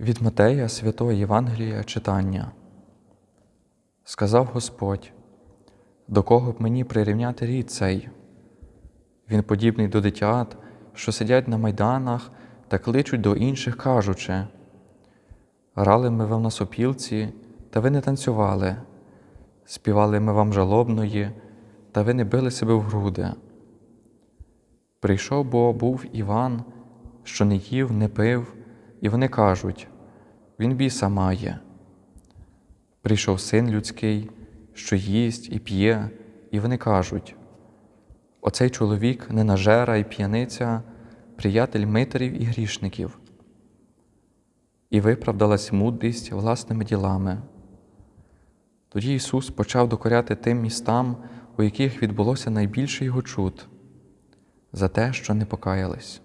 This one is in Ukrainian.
Від Матея Святого Євангелія читання. Сказав Господь, до кого б мені прирівняти рід цей? Він подібний до дитят, що сидять на майданах та кличуть до інших, кажучи: Грали ми вам на сопілці, та ви не танцювали, співали ми вам жалобної, та ви не били себе в груди. Прийшов бо був Іван, що не їв, не пив, і вони кажуть Він біса має. Прийшов син людський, що їсть і п'є, і вони кажуть Оцей чоловік ненажера і п'яниця, приятель митарів і грішників. І виправдалась мудрість власними ділами. Тоді Ісус почав докоряти тим містам, у яких відбулося найбільше його чуд, за те, що не покаялись.